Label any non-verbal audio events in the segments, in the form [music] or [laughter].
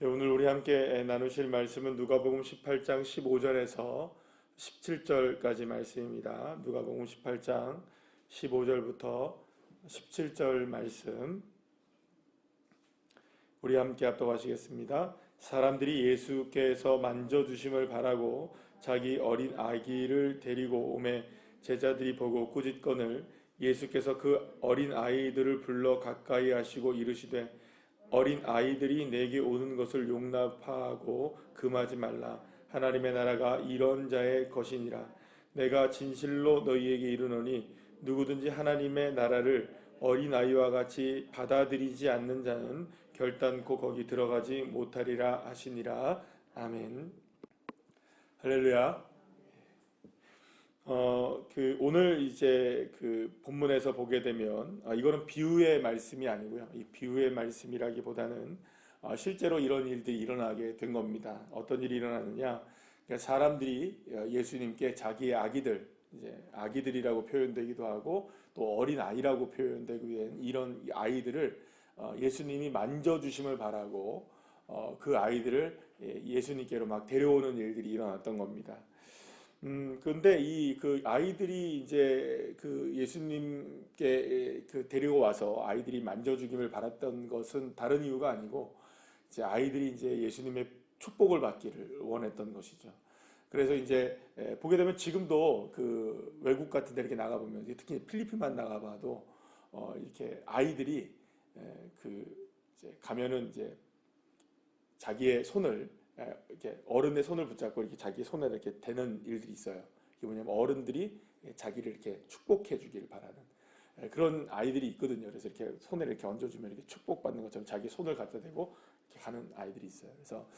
네, 오늘 우리 함께 나누실 말씀은 누가복음 18장 15절에서 17절까지 말씀입니다. 누가복음 18장 15절부터 17절 말씀 우리 함께 합독하시겠습니다. 사람들이 예수께서 만져 주심을 바라고 자기 어린 아기를 데리고 오매 제자들이 보고 꾸짖건을 예수께서 그 어린 아이들을 불러 가까이 하시고 이르시되 어린 아이들이 내게 오는 것을 용납하고 금하지 말라. 하나님의 나라가 이런 자의 것이니라. 내가 진실로 너희에게 이르노니 누구든지 하나님의 나라를 어린 아이와 같이 받아들이지 않는 자는 결단코 거기 들어가지 못하리라 하시니라. 아멘. 할렐루야. 어, 그 오늘 이제 그 본문에서 보게 되면 아, 이거는 비유의 말씀이 아니고요. 이 비유의 말씀이라기보다는 아, 실제로 이런 일들이 일어나게 된 겁니다. 어떤 일이 일어나느냐? 그러니까 사람들이 예수님께 자기의 아기들, 이제 아기들이라고 표현되기도 하고 또 어린 아이라고 표현되고 된 이런 아이들을 어, 예수님이 만져 주심을 바라고 어, 그 아이들을 예, 예수님께로 막 데려오는 일들이 일어났던 겁니다. 음, 근데 이 그 아이들이 이제 그 예수님께 그 데리고 와서 아이들이 만져주기를 바랐던 것은 다른 이유가 아니고 이제 아이들이 이제 예수님의 축복을 받기를 원했던 것이죠. 그래서 이제 보게 되면 지금도 그 외국 같은 데 이렇게 나가보면 특히 필리핀만 나가봐도 어 이렇게 아이들이 그 이제 가면은 이제 자기의 손을 예, 이렇게 어른의 손을 붙잡고 이렇게 자기 손에 이렇게 대는 일들이 있어요. 이게 뭐냐면 어른들이 자기를 이렇게 축복해 주기를 바라는 예, 그런 아이들이 있거든요. 그래서 이렇게 손에 이렇게 얹어주면 이렇게 축복받는 것처럼 자기 손을 갖다 대고 이렇게 가는 아이들이 있어요. 그래서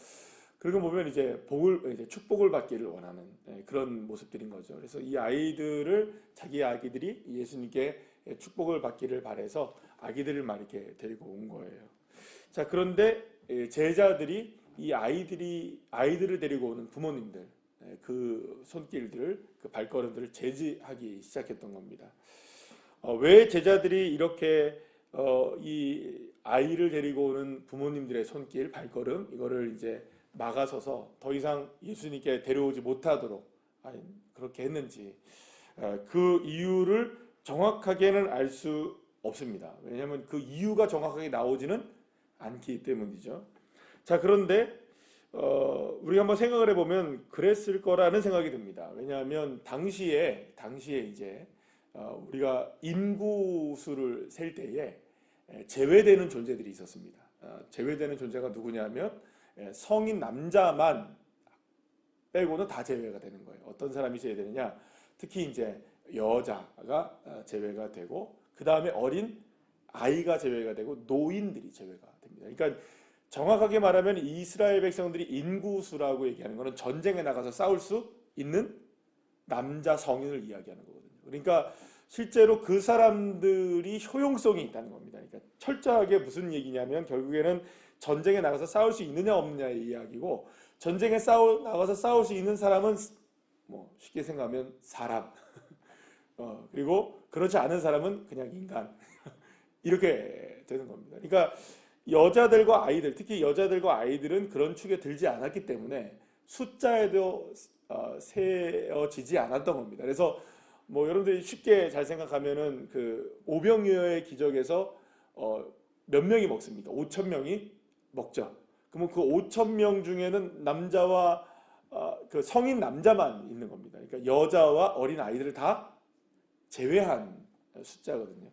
그러고 보면 이제 복을 이제 축복을 받기를 원하는 예, 그런 모습들인 거죠. 그래서 이 아이들을 자기 아기들이 예수님께 축복을 받기를 바래서 아기들을 막 이렇게 데리고 온 거예요. 자 그런데 제자들이 이 아이들이 아이들을 데리고 오는 부모님들 예, 그 손길들을 그 발걸음들을 제지하기 시작했던 겁니다. 어, 왜 제자들이 이렇게 어, 이 아이를 데리고 오는 부모님들의 손길 발걸음 이거를 이제 막아서서 더 이상 예수님께 데려오지 못하도록 아니, 그렇게 했는지 어, 그 이유를 정확하게는 알 수 없습니다. 왜냐하면 그 이유가 정확하게 나오지는 않기 때문이죠. 자 그런데 어, 우리가 한번 생각을 해보면 그랬을 거라는 생각이 듭니다. 왜냐하면 당시에 당시에 이제 어, 우리가 인구 수를 셀 때에 제외되는 존재들이 있었습니다. 어, 제외되는 존재가 누구냐면 성인 남자만 빼고는 다 제외가 되는 거예요. 어떤 사람이 제외되느냐? 특히 이제 여자가 어, 제외가 되고 그 다음에 어린 아이가 제외가 되고 노인들이 제외가 됩니다. 그러니까 정확하게 말하면 이스라엘 백성들이 인구수라고 얘기하는 것은 전쟁에 나가서 싸울 수 있는 남자 성인을 이야기하는 거거든요. 그러니까 실제로 그 사람들이 효용성이 있다는 겁니다. 그러니까 철저하게 무슨 얘기냐면 결국에는 전쟁에 나가서 싸울 수 있느냐 없느냐의 이야기고 전쟁에 싸우 나가서 싸울 수 있는 사람은 뭐 쉽게 생각하면 사람 [laughs] 어, 그리고 그렇지 않은 사람은 그냥 인간 [laughs] 이렇게 되는 겁니다. 그러니까 여자들과 아이들, 특히 여자들과 아이들은 그런 축에 들지 않았기 때문에 숫자에도 어, 세어지지 않았던 겁니다. 그래서 뭐 여러분들이 쉽게 잘 생각하면은 그 오병이어의 기적에서 어, 몇 명이 먹습니까? 5천 명이 먹죠. 그러면 그 5천 명 중에는 남자와 어, 그 성인 남자만 있는 겁니다. 그러니까 여자와 어린 아이들을 다 제외한 숫자거든요.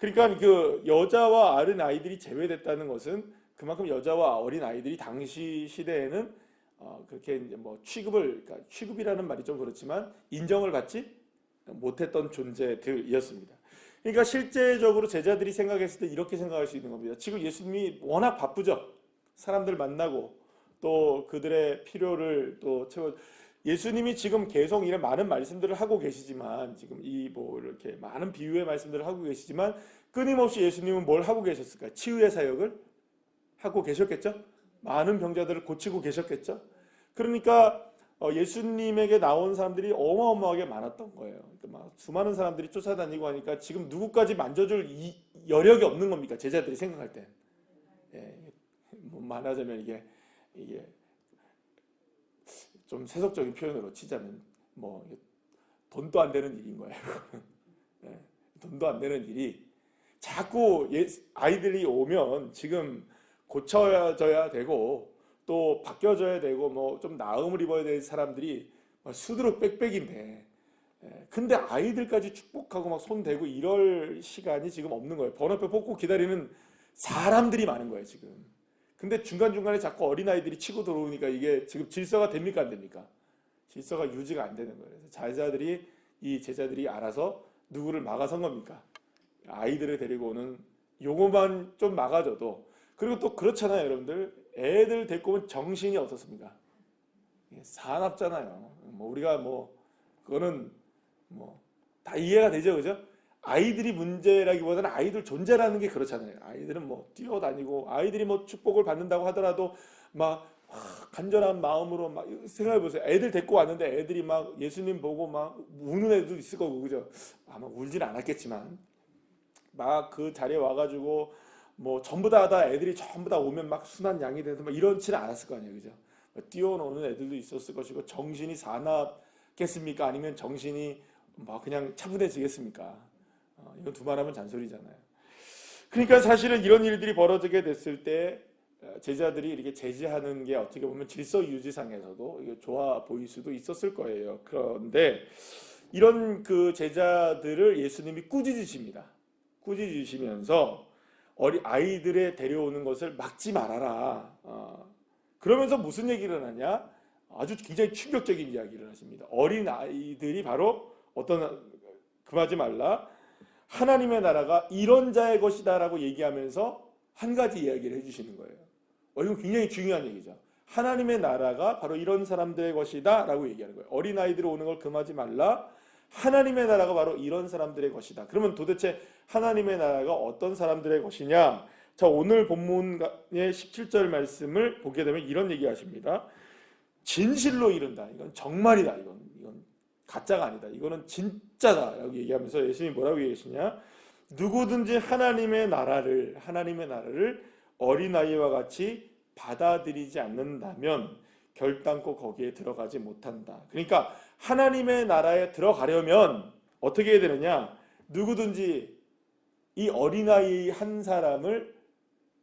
그러니까 그 여자와 어린 아이들이 제외됐다는 것은 그만큼 여자와 어린 아이들이 당시 시대에는 어 그렇게 이제 뭐 취급을 그러니까 취급이라는 말이 좀 그렇지만 인정을 받지 못했던 존재들이었습니다. 그러니까 실제적으로 제자들이 생각했을 때 이렇게 생각할 수 있는 겁니다. 지금 예수님이 워낙 바쁘죠. 사람들 만나고 또 그들의 필요를 또 채워 예수님이 지금 계속 이런 많은 말씀들을 하고 계시지만 지금 이 뭐 이렇게 많은 비유의 말씀들을 하고 계시지만 끊임없이 예수님은 뭘 하고 계셨을까요? 치유의 사역을 하고 계셨겠죠? 많은 병자들을 고치고 계셨겠죠? 그러니까 어, 예수님에게 나온 사람들이 어마어마하게 많았던 거예요. 그러니까 막 수많은 사람들이 쫓아다니고 하니까 지금 누구까지 만져줄 여력이 없는 겁니까? 제자들이 생각할 때. 예, 뭐 말하자면 이게 이게 좀 세속적인 표현으로 치자면 뭐 돈도 안 되는 일인 거예요. [laughs] 예, 돈도 안 되는 일이 자꾸 예- 아이들이 오면 지금 고쳐져야 되고 또 바뀌어져야 되고 뭐 좀 나음을 입어야 될 사람들이 막 수두룩 빽빽인데 예, 근데 아이들까지 축복하고 막 손 대고 이럴 시간이 지금 없는 거예요. 번호표 뽑고 기다리는 사람들이 많은 거예요, 지금. 근데 중간중간에 자꾸 어린아이들이 치고 들어오니까 이게 지금 질서가 됩니까, 안 됩니까? 질서가 유지가 안 되는 거예요. 그래서 제자들이, 이 제자들이 알아서 누구를 막아선 겁니까? 아이들을 데리고 오는 요거만 좀 막아줘도 그리고 또 그렇잖아요, 여러분들. 애들 데리고 오면 정신이 어떻습니까? 이게 사납잖아요. 뭐 우리가 뭐 그거는 뭐 다 이해가 되죠, 그죠? 아이들이 문제라기보다는 아이들 존재라는 게 그렇잖아요. 아이들은 뭐 뛰어다니고 아이들이 뭐 축복을 받는다고 하더라도 막 와, 간절한 마음으로 막 생각해 보세요. 애들 데리고 왔는데 애들이 막 예수님 보고 막 우는 애들도 있을 거고 그죠? 아마 울진 않았겠지만 막 그 자리에 와가지고 뭐 전부 다 다 애들이 전부 다 오면 막 순한 양이 돼서 막 이런지는 않았을 거 아니에요, 그죠? 뭐 뛰어노는 애들도 있었을 것이고 정신이 사납겠습니까? 아니면 정신이 뭐 그냥 차분해지겠습니까? 어, 이건 두말하면 잔소리잖아요. 그러니까 사실은 이런 일들이 벌어지게 됐을 때 어, 제자들이 이렇게 제지하는 게 어떻게 보면 질서 유지상에서도 좋아 보일 수도 있었을 거예요. 그런데 이런 그 제자들을 예수님이 꾸짖으십니다. 꾸짖으시면서 어리 아이들의 데려오는 것을 막지 말아라. 어, 그러면서 무슨 얘기를 하냐? 아주 굉장히 충격적인 이야기를 하십니다. 어린 아이들이 바로 어떤 금하지 말라. 하나님의 나라가 이런 자의 것이다라고 얘기하면서 한 가지 이야기를 해주시는 거예요. 어, 이건 굉장히 중요한 얘기죠. 하나님의 나라가 바로 이런 사람들의 것이다라고 얘기하는 거예요. 어린 아이들이 오는 걸 금하지 말라. 하나님의 나라가 바로 이런 사람들의 것이다. 그러면 도대체 하나님의 나라가 어떤 사람들의 것이냐? 자, 오늘 본문의 17절 말씀을 보게 되면 이런 얘기 하십니다. 진실로 이른다. 이건 정말이다. 이건, 이건 가짜가 아니다. 이거는 진짜다 라고 얘기하면서 예수님이 뭐라고 얘기하시냐? 누구든지 하나님의 나라를 하나님의 나라를 어린아이와 같이 받아들이지 않는다면 결단코 거기에 들어가지 못한다. 그러니까 하나님의 나라에 들어가려면 어떻게 해야 되느냐? 누구든지 이 어린아이 한 사람을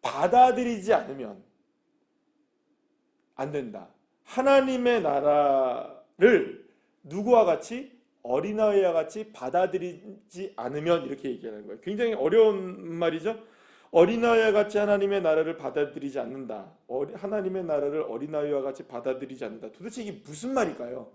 받아들이지 않으면 안 된다. 하나님의 나라를 누구와 같이 어린아이와 같이 받아들이지 않으면 이렇게 얘기하는 거예요. 굉장히 어려운 말이죠. 어린아이와 같이 하나님의 나라를 받아들이지 않는다. 하나님의 나라를 어린아이와 같이 받아들이지 않는다. 도대체 이게 무슨 말일까요?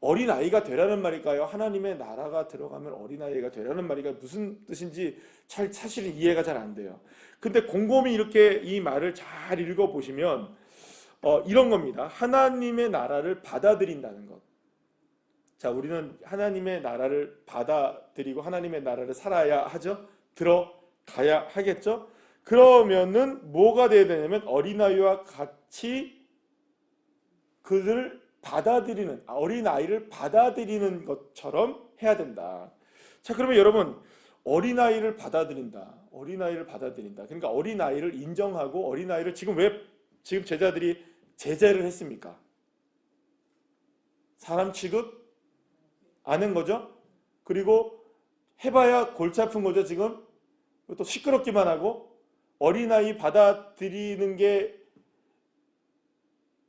어린아이가 되라는 말일까요? 하나님의 나라가 들어가면 어린아이가 되라는 말이가 무슨 뜻인지 잘 사실은 이해가 잘 안 돼요. 근데 곰곰이 이렇게 이 말을 잘 읽어 보시면 어, 이런 겁니다. 하나님의 나라를 받아들인다는 것. 자, 우리는 하나님의 나라를 받아들이고 하나님의 나라를 살아야 하죠. 들어가야 하겠죠. 그러면은 뭐가 돼야 되냐면 어린아이와 같이 그들을 받아들이는 어린아이를 받아들이는 것처럼 해야 된다. 자, 그러면 여러분 어린아이를 받아들인다. 어린아이를 받아들인다. 그러니까 어린아이를 인정하고 어린아이를 지금 왜 지금 제자들이 제재를 했습니까? 사람 취급 안한 거죠? 그리고 해봐야 골치 아픈 거죠, 지금? 또 시끄럽기만 하고 어린아이 받아들이는 게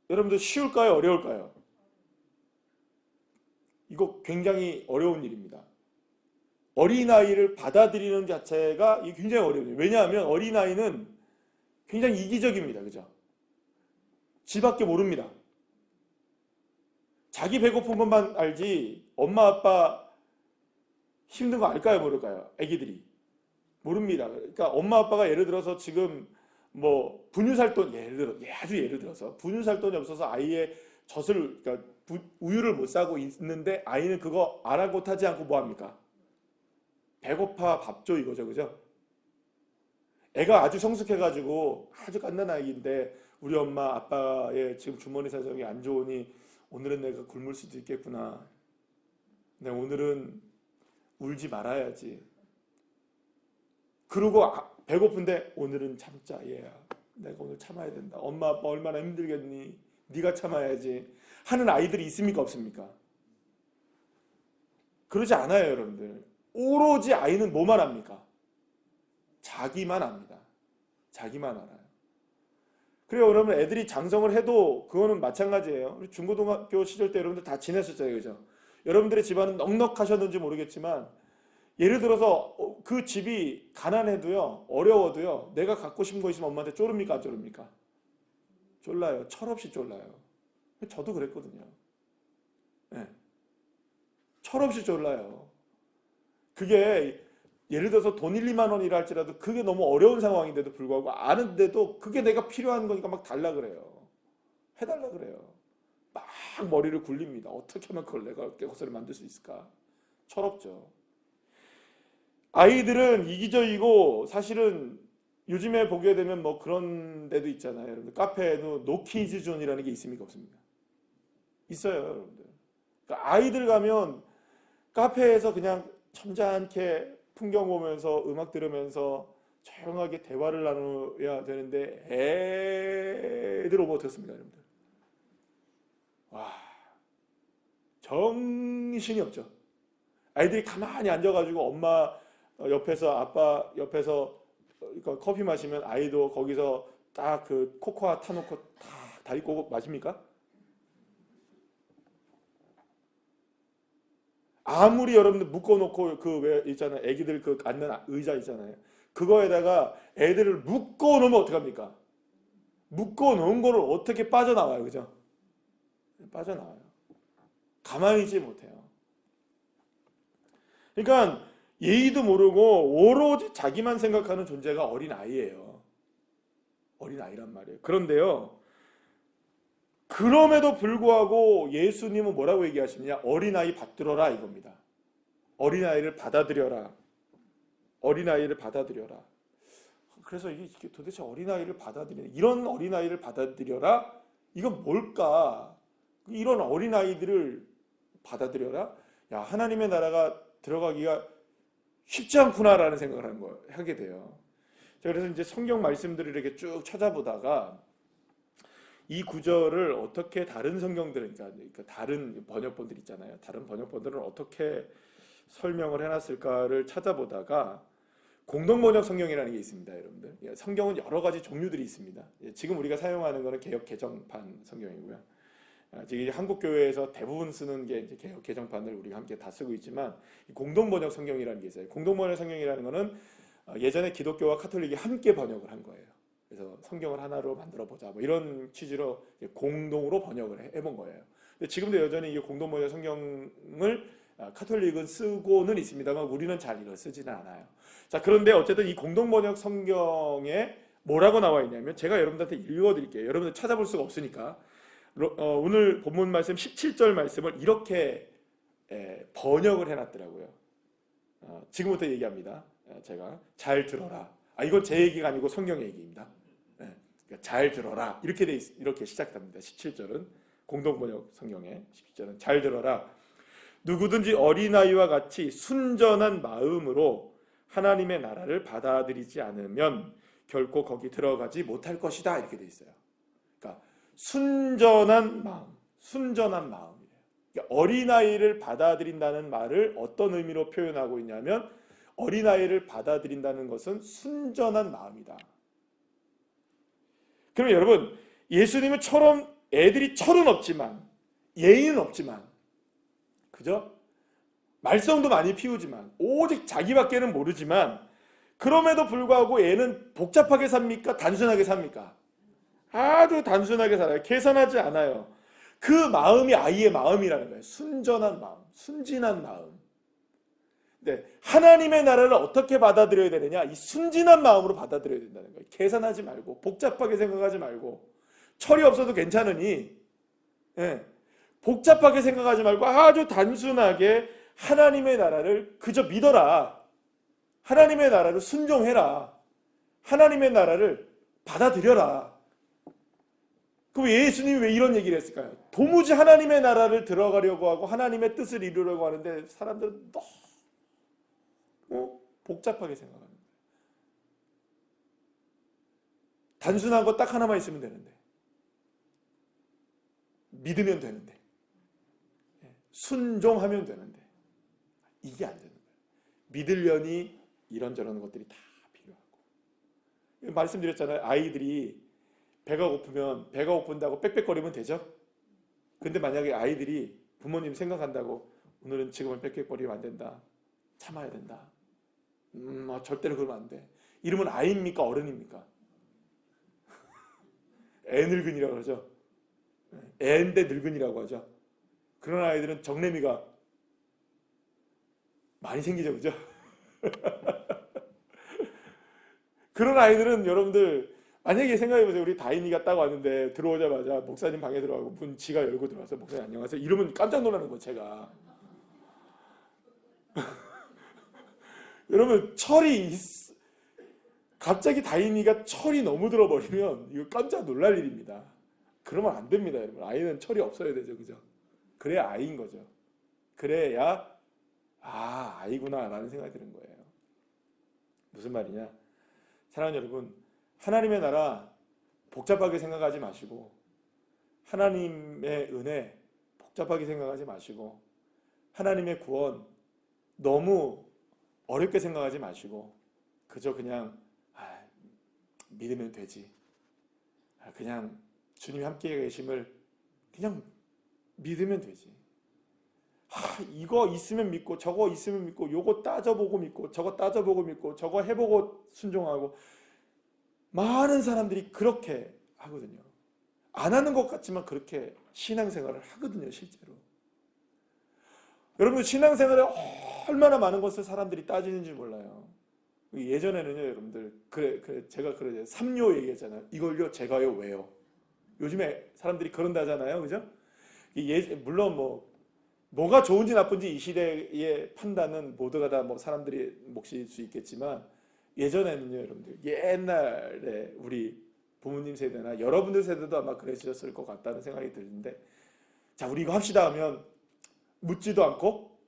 여러분들 쉬울까요? 어려울까요? 이거 굉장히 어려운 일입니다. 어린아이를 받아들이는 자체가 굉장히 어려워요. 왜냐하면 어린아이는 굉장히 이기적입니다. 그죠? 지밖에 모릅니다. 자기 배고픈 것만 알지 엄마 아빠 힘든 거 알까요 모를까요? 아기들이 모릅니다. 그러니까 엄마 아빠가 예를 들어서 지금 뭐 분유 살 돈 예를 들어 예, 아주 예를 들어서 분유 살 돈이 없어서 아이의 젖을 그러니까 부- 우유를 못 사고 있는데 아이는 그거 아랑곳하지 않고 뭐 합니까? 배고파 밥 줘 이거죠, 그죠? 애가 아주 성숙해가지고 아주 갓난 아이인데 우리 엄마 아빠의 지금 주머니 사정이 안 좋으니 오늘은 내가 굶을 수도 있겠구나. 근데 오늘은 울지 말아야지. 그러고 아- 배고픈데 오늘은 참자 얘야. 내가 오늘 참아야 된다. 엄마 아빠 얼마나 힘들겠니? 네가 참아야지. 하는 아이들이 있습니까 없습니까? 그러지 않아요, 여러분들. 오로지 아이는 뭐만 합니까? 자기만 압니다. 자기만 알아요. 그래요, 여러분 애들이 장성을 해도 그거는 마찬가지예요. 중고등학교 시절 때 여러분들 다 지냈었잖아요, 그죠? 여러분들의 집안은 넉넉하셨는지 모르겠지만 예를 들어서 어, 그 집이 가난해도요, 어려워도요, 내가 갖고 싶은 거 있으면 엄마한테 쫄릅니까, 안 쫄릅니까? 쫄라요. 철없이 쫄라요. 저도 그랬거든요. 예. 철없이 쫄라요. 그게 예를 들어서 돈 1, 2만 원이라 할지라도 그게 너무 어려운 상황인데도 불구하고 아는데도 그게 내가 필요한 거니까 막 달라 그래요. 해달라 그래요. 막 머리를 굴립니다. 어떻게 하면 그걸 내가 깨고서를 만들 수 있을까? 철없죠. 아이들은 이기적이고 사실은 요즘에 보게 되면 뭐 그런 데도 있잖아요. 여러분들 카페에도 노키즈 존이라는 게 있습니까 없습니까? 있어요, 여러분들. 그러니까 아이들 가면 카페에서 그냥 점잖게 풍경 보면서 음악 들으면서 조용하게 대화를 나눠야 되는데 애들 오버 어떻습니까, 여러분들? 와, 정신이 없죠. 아이들이 가만히 앉아가지고 엄마 옆에서 아빠 옆에서 커피 마시면 아이도 거기서 딱 그 코코아 타놓고 다 다리 꼬고 마십니까? 아무리 여러분들 묶어놓고 그 왜 있잖아요. 애기들 그 앉는 의자 있잖아요. 그거에다가 애들을 묶어 놓으면 어떡합니까? 묶어 놓은 거를 어떻게 빠져나와요. 그죠? 빠져나와요. 가만히 있지 못해요. 그러니까 예의도 모르고 오로지 자기만 생각하는 존재가 어린 아이예요. 어린 아이란 말이에요. 그런데요. 그럼에도 불구하고 예수님은 뭐라고 얘기하시느냐? 어린아이 받들어라 이겁니다. 어린아이를 받아들여라. 어린아이를 받아들여라. 그래서 이게 도대체 어린아이를 받아들이는 이런 어린아이를 받아들여라? 이건 뭘까? 이런 어린아이들을 받아들여라? 야, 하나님의 나라가 들어가기가 쉽지 않구나라는 생각을 하는 거 하게 돼요. 자, 그래서 이제 성경 말씀들을 이렇게 쭉 찾아보다가 이 구절을 어떻게 다른 성경들은 그러니까 다른 번역본들 있잖아요. 다른 번역본들은 어떻게 설명을 해놨을까를 찾아보다가 공동 번역 성경이라는 게 있습니다, 여러분들. 예, 성경은 여러 가지 종류들이 있습니다. 예, 지금 우리가 사용하는 것은 개역 개정판 성경이고요. 아, 지금 한국 교회에서 대부분 쓰는 게 개역 개정판을 우리가 함께 다 쓰고 있지만 공동 번역 성경이라는 게 있어요. 공동 번역 성경이라는 것은 어, 예전에 기독교와 카톨릭이 함께 번역을 한 거예요. 그래서 성경을 하나로 만들어 보자 뭐 이런 취지로 공동으로 번역을 해 본 거예요. 근데 지금도 여전히 이 공동 번역 성경을 아, 카톨릭은 쓰고는 있습니다만 우리는 잘 이걸 쓰지는 않아요. 자 그런데 어쨌든 이 공동 번역 성경에 뭐라고 나와 있냐면 제가 여러분들한테 읽어 드릴게요. 여러분들 찾아볼 수가 없으니까 어, 오늘 본문 말씀 17절 말씀을 이렇게 에, 번역을 해 놨더라고요. 어, 지금부터 얘기합니다. 어, 제가 잘 들어라. 아 이건 제 얘기가 아니고 성경 얘기입니다. 네, 그러니까 잘 들어라 이렇게 돼 있, 이렇게 시작합니다. 17절은 공동 번역 성경에 17절은 잘 들어라. 누구든지 어린아이와 같이 순전한 마음으로 하나님의 나라를 받아들이지 않으면 결코 거기 들어가지 못할 것이다 이렇게 돼 있어요. 그러니까 순전한 마음, 순전한 마음이에요. 그러니까 어린아이를 받아들인다는 말을 어떤 의미로 표현하고 있냐면 어린아이를 받아들인다는 것은 순전한 마음이다. 그럼 여러분 예수님은 처럼 애들이 철은 없지만 예의는 없지만 그죠? 말썽도 많이 피우지만 오직 자기밖에는 모르지만 그럼에도 불구하고 애는 복잡하게 삽니까? 단순하게 삽니까? 아주 단순하게 살아요. 계산하지 않아요. 그 마음이 아이의 마음이라는 거예요. 순전한 마음, 순진한 마음. 네, 하나님의 나라를 어떻게 받아들여야 되느냐? 이 순진한 마음으로 받아들여야 된다는 거예요. 계산하지 말고 복잡하게 생각하지 말고 철이 없어도 괜찮으니 예, 복잡하게 생각하지 말고 아주 단순하게 하나님의 나라를 그저 믿어라. 하나님의 나라를 순종해라. 하나님의 나라를 받아들여라. 그럼 예수님이 왜 이런 얘기를 했을까요? 도무지 하나님의 나라를 들어가려고 하고 하나님의 뜻을 이루려고 하는데 사람들은 너무 복잡하게 생각합니다. 단순한 거 딱 하나만 있으면 되는데. 믿으면 되는데. 예, 순종하면 되는데. 이게 안 되는 거예요. 믿으려니 이런저런 것들이 다 필요하고. 말씀드렸잖아요. 아이들이 배가 고프면 배가 고픈다고 빽빽거리면 되죠? 근데 만약에 아이들이 부모님 생각한다고 오늘은 지금은 빽빽거리면 안 된다. 참아야 된다. 음, 아, 절대로 그러면 안 돼. 이름은 아이입니까? 어른입니까? [laughs] 애 늙은이라고 그러죠. 애인데 늙은이라고 하죠. 그런 아이들은 정내미가 많이 생기죠, 그죠? [laughs] 그런 아이들은 여러분들 만약에 생각해보세요. 우리 다인이가 딱 왔는데 들어오자마자 목사님 방에 들어가고 문 지가 열고 들어와서 목사님 안녕하세요. 이러면 깜짝 놀라는 거 제가. [laughs] 여러분 철이 있- 갑자기 다인이가 철이 너무 들어버리면 이거 깜짝 놀랄 일입니다. 그러면 안 됩니다, 여러분. 아이는 철이 없어야 되죠, 그죠? 그래야 아이인 거죠. 그래야 아 아이구나라는 생각이 드는 거예요. 무슨 말이냐? 사랑하는 여러분, 하나님의 나라 복잡하게 생각하지 마시고 하나님의 은혜 복잡하게 생각하지 마시고 하나님의 구원 너무 어렵게 생각하지 마시고 그저 그냥 아, 믿으면 되지. 아, 그냥 주님이 함께 계심을 그냥 믿으면 되지. 아, 이거 있으면 믿고 저거 있으면 믿고 요거 따져보고 믿고 저거 따져보고 믿고 저거 해보고 순종하고 많은 사람들이 그렇게 하거든요. 안 하는 것 같지만 그렇게 신앙생활을 하거든요, 실제로. 여러분 신앙생활에 얼마나 많은 것을 사람들이 따지는지 몰라요. 예전에는요, 여러분들 그래, 그래 제가 그래 삼요 얘기했잖아요. 이걸요, 제가요, 왜요? 요즘에 사람들이 그런다잖아요, 그죠? 예, 물론 뭐 뭐가 좋은지 나쁜지 이 시대의 판단은 모두가 다 뭐 사람들이 몫일 수 있겠지만 예전에는요, 여러분들 옛날에 우리 부모님 세대나 여러분들 세대도 아마 그러셨을 것 같다는 생각이 드는데 자, 우리 이거 합시다 하면 묻지도 않고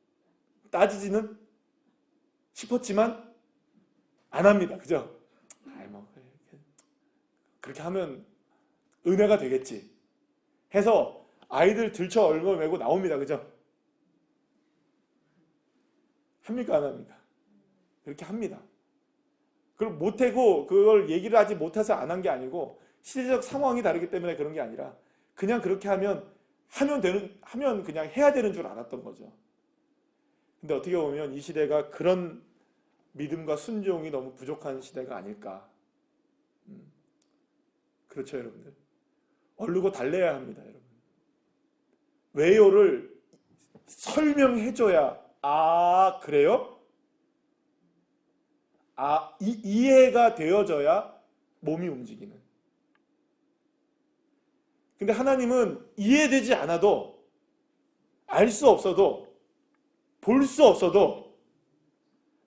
따지지는 싶었지만 안 합니다. 그죠? 뭐 그렇게 하면 은혜가 되겠지. 해서 아이들 들쳐 얼굴 메고 나옵니다. 그죠? 합니까 안 합니까? 그렇게 합니다. 그걸 못하고 그걸 얘기를 하지 못해서 안 한 게 아니고 시대적 상황이 다르기 때문에 그런 게 아니라 그냥 그렇게 하면 하면 되는 하면 그냥 해야 되는 줄 알았던 거죠. 근데 어떻게 보면 이 시대가 그런 믿음과 순종이 너무 부족한 시대가 아닐까. 음. 그렇죠, 여러분들. 얼르고 달래야 합니다, 여러분. 왜요를 설명해줘야 아 그래요? 아 이, 이해가 되어져야 몸이 움직이는. 근데 하나님은 이해되지 않아도 알 수 없어도 볼 수 없어도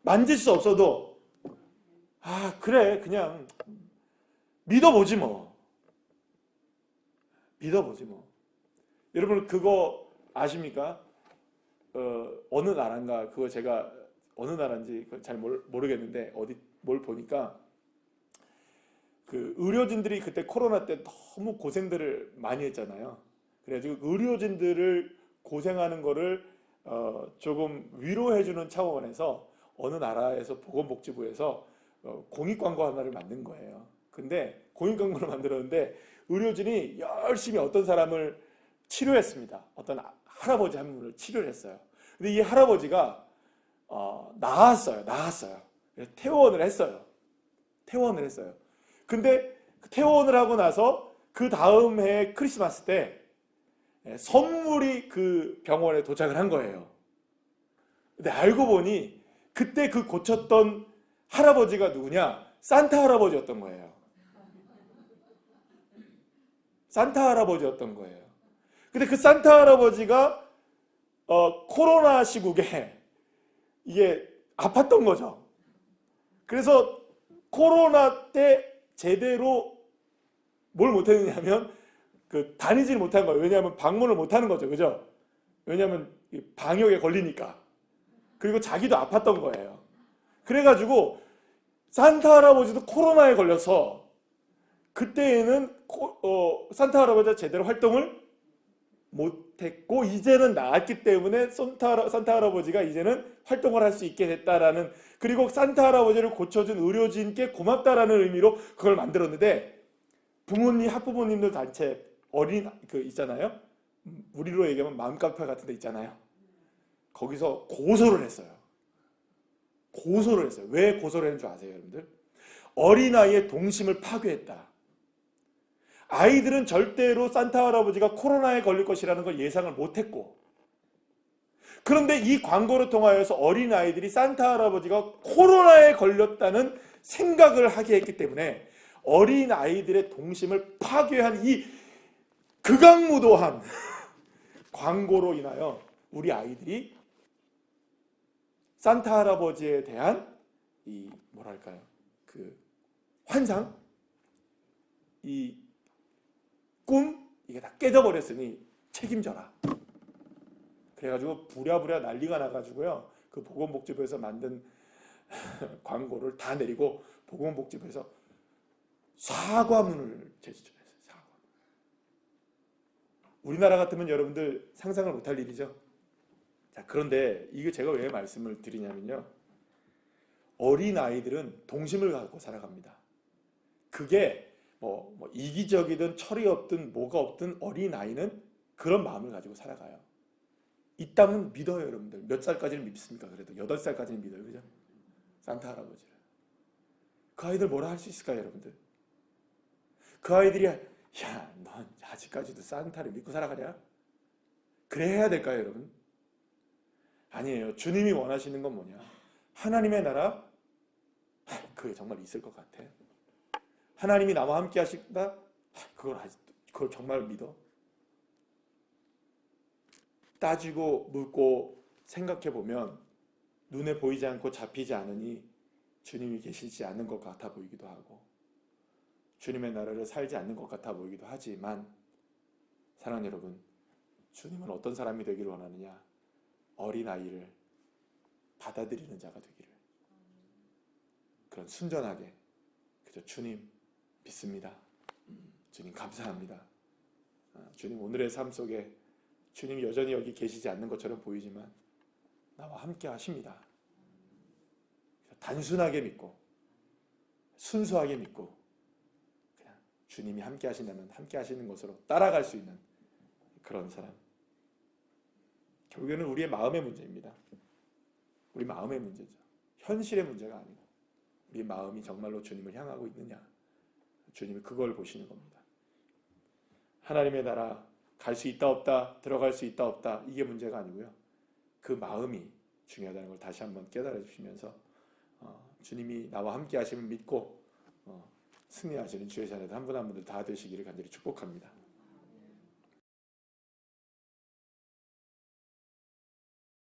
만질 수 없어도 아 그래 그냥 믿어보지 뭐 믿어보지 뭐 여러분 그거 아십니까? 어, 어느 나라인가 그거 제가 어느 나라인지 잘 모르, 모르겠는데 어디 뭘 보니까 그 의료진들이 그때 코로나 때 너무 고생들을 많이 했잖아요. 그래가지고 의료진들을 고생하는 거를 어, 조금 위로해주는 차원에서 어느 나라에서 보건복지부에서 어, 공익 광고 하나를 만든 거예요. 근데 공익 광고를 만들었는데 의료진이 열심히 어떤 사람을 치료했습니다. 어떤 할아버지 한 분을 치료를 했어요. 근데 이 할아버지가 어, 나았어요. 나았어요. 퇴원을 했어요. 퇴원을 했어요. 근데 그 퇴원을 하고 나서 그 다음 해 크리스마스 때 예, 선물이 그 병원에 도착을 한 거예요. 근데 알고 보니 그때 그 고쳤던 할아버지가 누구냐? 산타 할아버지였던 거예요. 산타 할아버지였던 거예요. 근데 그 산타 할아버지가 어, 코로나 시국에 이게 아팠던 거죠. 그래서 코로나 때 제대로 뭘 못했느냐면 그 다니질 못한 거예요. 왜냐하면 방문을 못하는 거죠, 그죠? 왜냐하면 이 방역에 걸리니까. 그리고 자기도 아팠던 거예요. 그래가지고 산타 할아버지도 코로나에 걸려서 그때에는 코- 어, 산타 할아버지가 제대로 활동을 못했고 이제는 나았기 때문에 산타, 산타 할아버지가 이제는 활동을 할 수 있게 됐다라는 그리고 산타 할아버지를 고쳐준 의료진께 고맙다라는 의미로 그걸 만들었는데 부모님 학부모님들 단체 어린 그 있잖아요? 음, 우리로 얘기하면 마음 카페 같은 데 있잖아요. 거기서 고소를 했어요. 고소를 했어요. 왜 고소를 했는 줄 아세요 여러분들? 어린아이의 동심을 파괴했다. 아이들은 절대로 산타 할아버지가 코로나에 걸릴 것이라는 걸 예상을 못했고 그런데 이 광고를 통하여서 어린 아이들이 산타 할아버지가 코로나에 걸렸다는 생각을 하게 했기 때문에 어린 아이들의 동심을 파괴한 이 극악무도한 [laughs] 광고로 인하여 우리 아이들이 산타 할아버지에 대한 이 뭐랄까요? 그 환상? 이 꿈? 이게 다 깨져버렸으니 책임져라. 그래가지고 부랴부랴 난리가 나가지고요. 그 보건복지부에서 만든 [laughs] 광고를 다 내리고 보건복지부에서 사과문을 제출했어요. 사과. 우리나라 같으면 여러분들 상상을 못할 일이죠. 자, 그런데 이게 제가 왜 말씀을 드리냐면요. 어린 아이들은 동심을 갖고 살아갑니다. 그게 뭐, 뭐 이기적이든 철이 없든 뭐가 없든 어린 아이는 그런 마음을 가지고 살아가요. 이 땅은 믿어요, 여러분들. 몇 살까지는 믿습니까? 그래도 여덟 살까지는 믿어요, 그죠? 산타 할아버지를. 그 아이들 뭐라 할 수 있을까요, 여러분들? 그 아이들이 야, 넌 아직까지도 산타를 믿고 살아가냐? 그래 해야 될까요, 여러분? 아니에요. 주님이 원하시는 건 뭐냐? 하나님의 나라, 하, 그게 정말 있을 것 같아. 하나님이 나와 함께 하신다? 그걸 아직 그걸 정말 믿어? 따지고 묻고 생각해 보면 눈에 보이지 않고 잡히지 않으니 주님이 계시지 않는 것 같아 보이기도 하고 주님의 나라를 살지 않는 것 같아 보이기도 하지만 사랑하는 여러분 주님은 어떤 사람이 되기를 원하느냐 어린 아이를 받아들이는 자가 되기를 그런 순전하게 그저 주님 믿습니다. 주님 감사합니다. 아, 주님 오늘의 삶 속에 주님 여전히 여기 계시지 않는 것처럼 보이지만 나와 함께 하십니다. 단순하게 믿고 순수하게 믿고 그냥 주님이 함께 하신다면 함께 하시는 것으로 따라갈 수 있는 그런 사람. 결국에는 우리의 마음의 문제입니다. 우리 마음의 문제죠. 현실의 문제가 아니고 우리 마음이 정말로 주님을 향하고 있느냐. 주님이 그걸 보시는 겁니다. 하나님의 나라 갈 수 있다 없다 들어갈 수 있다 없다 이게 문제가 아니고요. 그 마음이 중요하다는 걸 다시 한번 깨달아 주시면서 어, 주님이 나와 함께 하시면 믿고 어, 승리하시는 주의 자녀들 한 분 한 분들 다 되시기를 간절히 축복합니다.